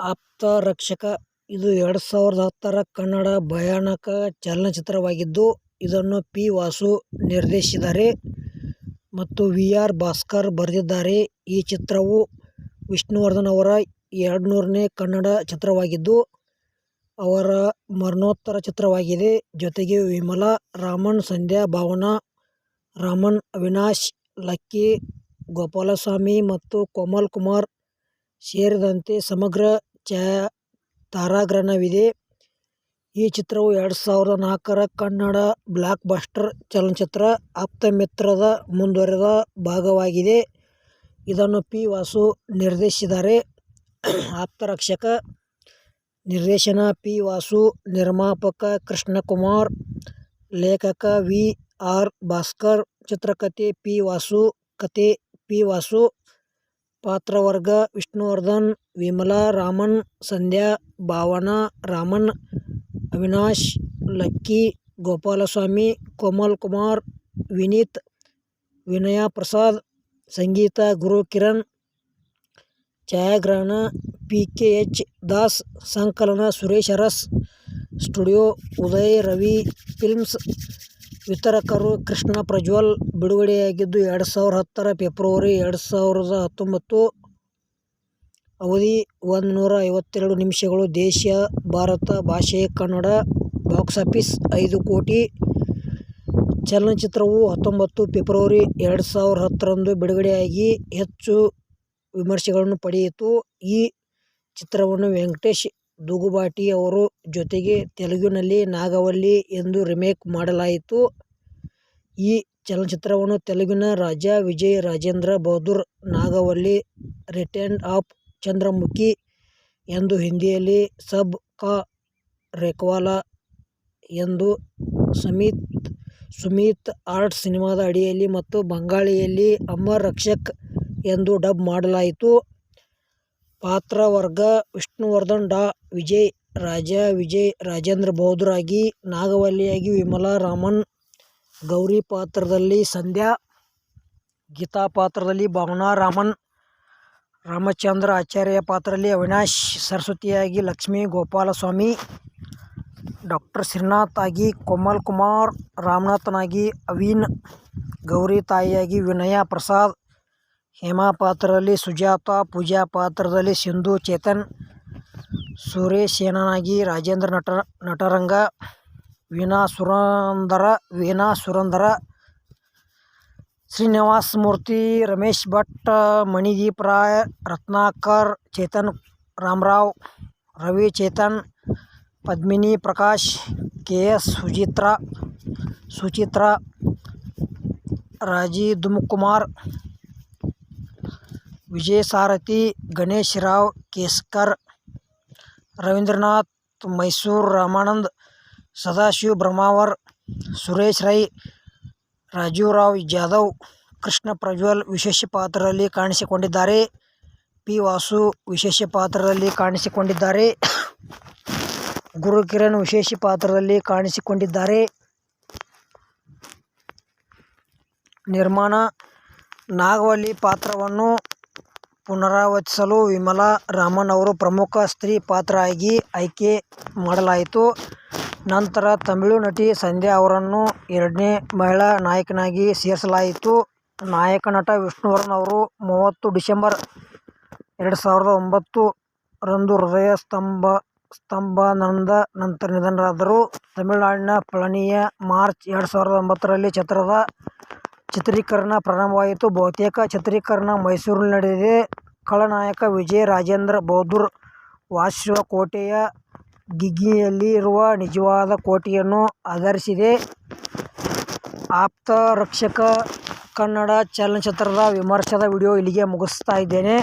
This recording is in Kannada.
ಆಪ್ತರಕ್ಷಕ ಇದು ಎರಡು ಸಾವಿರದ ಹತ್ತರ ಕನ್ನಡ ಭಯಾನಕ ಚಲನಚಿತ್ರವಾಗಿದ್ದು, ಇದನ್ನು ಪಿ. ವಾಸು ನಿರ್ದೇಶಿಸಿದ್ದಾರೆ ಮತ್ತು ವಿ. ಆರ್. ಭಾಸ್ಕರ್ ಬರೆದಿದ್ದಾರೆ. ಈ ಚಿತ್ರವು ವಿಷ್ಣುವರ್ಧನ್ ಅವರ ಎರಡುನೂರನೇ ಕನ್ನಡ ಚಿತ್ರವಾಗಿದ್ದು, ಅವರ ಮರಣೋತ್ತರ ಚಿತ್ರವಾಗಿದೆ. ಜೊತೆಗೆ ವಿಮಲಾ ರಾಮನ್, ಸಂಧ್ಯಾ, ಭಾವನಾ ರಾಮನ್, ಅವಿನಾಶ್, ಲಕ್ಕಿ, ಗೋಪಾಲಸ್ವಾಮಿ ಮತ್ತು ಕೋಮಲ್ ಕುಮಾರ್ ಸೇರಿದಂತೆ ಸಮಗ್ರ ತಾರಾಗಣವಿದೆ. ಈ ಚಿತ್ರವು ಎರಡು ಸಾವಿರದ ನಾಲ್ಕರ ಕನ್ನಡ ಬ್ಲಾಕ್ ಬಸ್ಟರ್ ಚಲನಚಿತ್ರ "ಆಪ್ತಮಿತ್ರ"ದ ಮುಂದುವರೆದ ಭಾಗವಾಗಿದೆ. ಇದನ್ನು ಪಿ. ವಾಸು ನಿರ್ದೇಶಿಸಿದ್ದಾರೆ. "ಆಪ್ತರಕ್ಷಕ' ನಿರ್ದೇಶನ ಪಿ. ವಾಸು, ನಿರ್ಮಾಪಕ ಕೃಷ್ಣಕುಮಾರ್, ಲೇಖಕ ವಿ. ಆರ್. ಭಾಸ್ಕರ್, ಚಿತ್ರಕಥೆ ಪಿ. ವಾಸು, ಕತೆ ಪಿ. ವಾಸು, ಪಾತ್ರವರ್ಗ ವಿಷ್ಣುವರ್ಧನ್, ವಿಮಲಾ ರಾಮನ್, ಸಂಧ್ಯಾ, ಭಾವನಾ ರಾಮನ್, ಅವಿನಾಶ್, ಲಕ್ಕಿ, ಗೋಪಾಲಸ್ವಾಮಿ, ಕೋಮಲ್ ಕುಮಾರ್, ವಿನೀತ್, ವಿನಯಾ ಪ್ರಸಾದ್, ಸಂಗೀತ ಗುರುಕಿರಣ್, ಛಾಯಾಗ್ರಹಣ ಪಿ. ಕೆ. ಎಚ್. ದಾಸ್, ಸಂಕಲನ ಸುರೇಶ್ ಅರಸ್, ಸ್ಟುಡಿಯೋ ಉದಯ ರವಿ ಫಿಲ್ಮ್ಸ್, ವಿತರಕರು ಕೃಷ್ಣ ಪ್ರಜ್ವಲ್. ಬಿಡುಗಡೆಯಾಗಿದ್ದು, ಎರಡು ಸಾವಿರ ಹತ್ತರ ಫೆಬ್ರವರಿ ಎರಡು ಸಾವಿರದ ಹತ್ತೊಂಬತ್ತು. ಅವಧಿ ಒಂದು ನೂರಾ ಐವತ್ತೆರಡು ನಿಮಿಷಗಳು. ದೇಶ, ಭಾರತ ಭಾಷೆ ಕನ್ನಡ. ಬಾಕ್ಸ್ ಆಫೀಸ್ ಐದು ಕೋಟಿ. ಚಲನಚಿತ್ರವು ಹತ್ತೊಂಬತ್ತು ಫೆಬ್ರವರಿ ಎರಡು ಸಾವಿರ ಹತ್ತರಂದು ಬಿಡುಗಡೆಯಾಗಿ ಹೆಚ್ಚು ವಿಮರ್ಶೆಗಳನ್ನು ಪಡೆಯಿತು. ಈ ಚಿತ್ರವನ್ನು ವೆಂಕಟೇಶ್ ದೂಗುಬಾಟಿ ಅವರು ಜೊತೆಗೆ ತೆಲುಗಿನಲ್ಲಿ "ನಾಗವಲ್ಲಿ' ಎಂದು ರಿಮೇಕ್ ಮಾಡಲಾಯಿತು. ಈ ಚಲನಚಿತ್ರವನ್ನು ತೆಲುಗಿನ ರಾಜಾ ವಿಜಯ್ ರಾಜೇಂದ್ರ ಬಹದ್ದೂರ್ "ನಾಗವಲ್ಲಿ ರಿಟರ್ನ್ ಆಫ್ ಚಂದ್ರಮುಖಿ' ಎಂದು ಹಿಂದಿಯಲ್ಲಿ "ಸಬ್ ಕಾ ಎಂದು ಸಮೀತ್, ಸುಮಿತ್ ಆರ್ಟ್ ಸಿನಿಮಾದ ಅಡಿಯಲ್ಲಿ ಮತ್ತು ಬಂಗಾಳಿಯಲ್ಲಿ "ಅಮರ್ ರಕ್ಷಕ್' ಎಂದು ಡಬ್ ಮಾಡಲಾಯಿತು. ಪಾತ್ರವರ್ಗ ವಿಷ್ಣುವರ್ಧನ್, ಡಾ. ವಿಜಯ್, ರಾಜಾ ವಿಜಯ್ ರಾಜೇಂದ್ರ ಬಹದ್ದೂರ್ ಆಗಿ, ನಾಗವಲ್ಲಿಯಾಗಿ ವಿಮಲಾ ರಾಮನ್, ಗೌರಿ ಪಾತ್ರದಲ್ಲಿ ಸಂಧ್ಯಾ, ಗೀತಾ ಪಾತ್ರದಲ್ಲಿ ಭಾವನಾ ರಾಮನ್, ರಾಮಚಂದ್ರ ಆಚಾರ್ಯ ಪಾತ್ರದಲ್ಲಿ ಅವಿನಾಶ್, ಸರಸ್ವತಿಯಾಗಿ ಲಕ್ಷ್ಮೀ ಗೋಪಾಲಸ್ವಾಮಿ, ಡಾಕ್ಟರ್ ಶ್ರೀನಾಥ್ ಆಗಿ ಕೋಮಲ್ ಕುಮಾರ್, ರಾಮನಾಥನಾಗಿ ಅವೀನ್ ಗೌರಿ ತಾಯಿಯಾಗಿ ವಿನಯ ಪ್ರಸಾದ್, ಹೇಮಾ ಪಾತ್ರದಲ್ಲಿ ಸುಜಾತ ಪೂಜಾ ಪಾತ್ರದಲ್ಲಿ ಸಿಂಧು ಚೇತನ್, ಸುರೇಶ್ ಸೂರ್ಯಸೇನನಾಗಿ ರಾಜೇಂದ್ರ ನಟ ನಟರಂಗ, ವೀಣಾ ಸುರಂದರ, ವೀಣಾ ಸುರಂದರ ಶ್ರೀನಿವಾಸ ಶ್ರೀನಿವಾಸಮೂರ್ತಿ, ರಮೇಶ್ ಭಟ್, ಮಣಿದೀಪ್ ರಾಯ್, ರತ್ನಾಕರ್, ಚೇತನ್ ರಾಮರಾವ್, ರವಿ ಚೇತನ್, ಪದ್ಮಿನಿ ಪ್ರಕಾಶ್, ಕೆ. ಎಸ್. ಸುಚಿತ್ರಾ, ರಾಜೀವ್ದುಮ್ಕುಮಾರ್, ವಿಜಯಸಾರಥಿ, ಗಣೇಶ್ ರಾವ್ ಕೇಸ್ಕರ್, ರವೀಂದ್ರನಾಥ್ ಮೈಸೂರು, ರಾಮಾನಂದ್, ಸದಾಶಿವ ಬ್ರಹ್ಮಾವರ್, ಸುರೇಶ್ ರೈ, ರಾಜೀವ್ರಾವ್ ಜಾಧವ್, ಕೃಷ್ಣ ಪ್ರಜ್ವಲ್ ವಿಶೇಷ ಪಾತ್ರದಲ್ಲಿ ಕಾಣಿಸಿಕೊಂಡಿದ್ದಾರೆ. ಪಿ. ವಾಸು ವಿಶೇಷ ಪಾತ್ರದಲ್ಲಿ ಕಾಣಿಸಿಕೊಂಡಿದ್ದಾರೆ. ಗುರುಕಿರಣ್ ವಿಶೇಷ ಪಾತ್ರದಲ್ಲಿ ಕಾಣಿಸಿಕೊಂಡಿದ್ದಾರೆ. ನಿರ್ಮಾಣ ನಾಗವಲ್ಲಿ ಪಾತ್ರವನ್ನು ಪುನರಾವರ್ತಿಸಲು ವಿಮಲಾ ರಾಮನ್ ಅವರು ಪ್ರಮುಖ ಸ್ತ್ರೀ ಪಾತ್ರ ಆಗಿ ಆಯ್ಕೆ ಮಾಡಲಾಯಿತು. ನಂತರ ತಮಿಳು ನಟಿ ಸಂಧ್ಯಾ ಅವರನ್ನು ಎರಡನೇ ಮಹಿಳಾ ನಾಯಕನಾಗಿ ಸೇರಿಸಲಾಯಿತು. ನಾಯಕ ನಟ ವಿಷ್ಣುವರ್ಧನ್ ಅವರು ಮೂವತ್ತು ಡಿಸೆಂಬರ್ ಎರಡು ಸಾವಿರದ ಒಂಬತ್ತು ರಂದು ಹೃದಯ ಸ್ತಂಭನದ ನಂತರ ನಿಧನರಾದರು. ತಮಿಳುನಾಡಿನ ಪಳನಿಯ ಮಾರ್ಚ್ ಎರಡು ಸಾವಿರದ ಒಂಬತ್ತರಲ್ಲಿ ಚಿತ್ರದ ಚಿತ್ರೀಕರಣ ಪ್ರಾರಂಭವಾಯಿತು. ಬಹುತೇಕ ಚಿತ್ರೀಕರಣ ಮೈಸೂರಿನಲ್ಲಿ ನಡೆದಿದೆ. ಖಳನಾಯಕ ವಿಜಯ ರಾಜೇಂದ್ರ ಬಹದ್ದೂರ್ ವಾಸಿಸುವ ಕೋಟೆಯ ಗಿಗ್ಗಿಯಲ್ಲಿರುವ ನಿಜವಾದ ಕೋಟೆಯನ್ನು ಆಧರಿಸಿದೆ. "ಆಪ್ತರಕ್ಷಕ' ಕನ್ನಡ ಚಲನಚಿತ್ರದ ವಿಮರ್ಶಾದ ವಿಡಿಯೋ ಇಲ್ಲಿಗೆ ಮುಗಿಸ್ತಾ ಇದ್ದೇನೆ.